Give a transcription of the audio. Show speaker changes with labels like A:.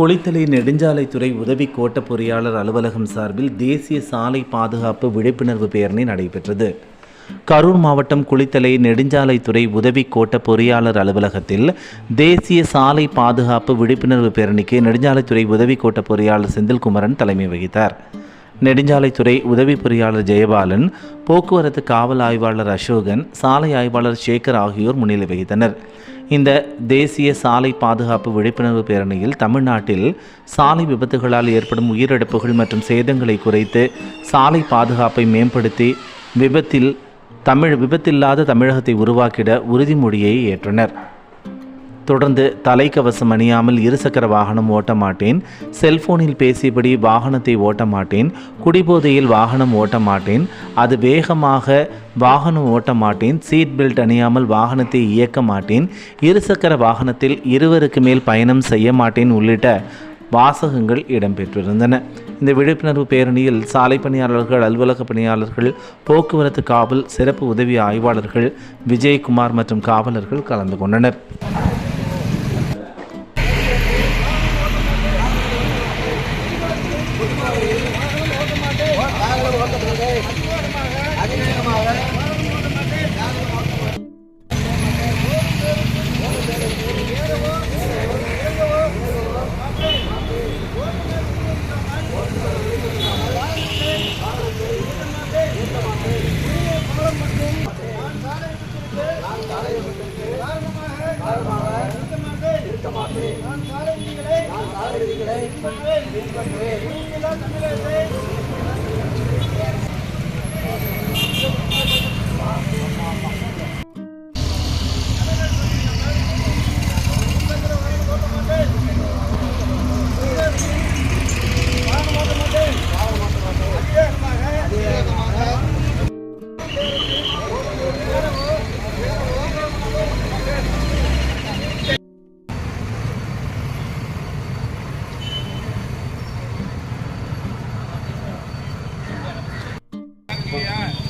A: குளித்தலை நெடுஞ்சாலைத்துறை உதவி கோட்ட பொறியாளர் அலுவலகம் சார்பில் தேசிய சாலை பாதுகாப்பு விழிப்புணர்வு பேரணி நடைபெற்றது. கரூர் மாவட்டம் குளித்தலை நெடுஞ்சாலைத்துறை உதவி கோட்ட பொறியாளர் அலுவலகத்தில் தேசிய சாலை பாதுகாப்பு விழிப்புணர்வு பேரணிக்கு நெடுஞ்சாலைத்துறை உதவி கோட்ட பொறியாளர் செந்தில்குமரன் தலைமை வகித்தார். நெடுஞ்சாலைத்துறை உதவி பொறியாளர் ஜெயபாலன் போக்குவரத்து காவல் ஆய்வாளர் அசோகன் சாலை ஆய்வாளர் சேகர் ஆகியோர் முன்னிலை வகித்தனர். இந்த தேசிய சாலை பாதுகாப்பு விழிப்புணர்வு பேரணியில் தமிழ்நாட்டில் சாலை விபத்துகளால் ஏற்படும் உயிரிழப்புகள் மற்றும் சேதங்களை குறைத்து சாலை பாதுகாப்பை மேம்படுத்தி விபத்தில் தமிழ் விபத்தில்லாத தமிழகத்தை உருவாக்கிட உறுதிமொழியை ஏற்றனர். தொடர்ந்து தலைக்கவசம் அணியாமல் இருசக்கர வாகனம் ஓட்ட மாட்டேன். செல்போனில் பேசியபடி வாகனத்தை ஓட்ட மாட்டேன். குடிபோதையில் வாகனம் ஓட்ட மாட்டேன். அது வேகமாக வாகனம் ஓட்ட மாட்டேன். சீட் பெல்ட் அணியாமல் வாகனத்தை இயக்க மாட்டேன். இருசக்கர வாகனத்தில் இருவருக்கு மேல் பயணம் செய்ய மாட்டேன் உள்ளிட்ட வாசகங்கள் இடம்பெற்றிருந்தன. இந்த விழிப்புணர்வு பேரணியில் சாலை பணியாளர்கள் அலுவலக பணியாளர்கள் போக்குவரத்து காவல் சிறப்பு உதவி ஆய்வாளர்கள் விஜயகுமார் மற்றும் காவலர்கள் கலந்து கொண்டனர்.
B: ஓட்டப்படுவதை அதிவேகமாக நான் சாலை விதிகளை பின்பற்றுவேன் பின்பற்றுவேன் தமிழகத்தை தமிழகத்தை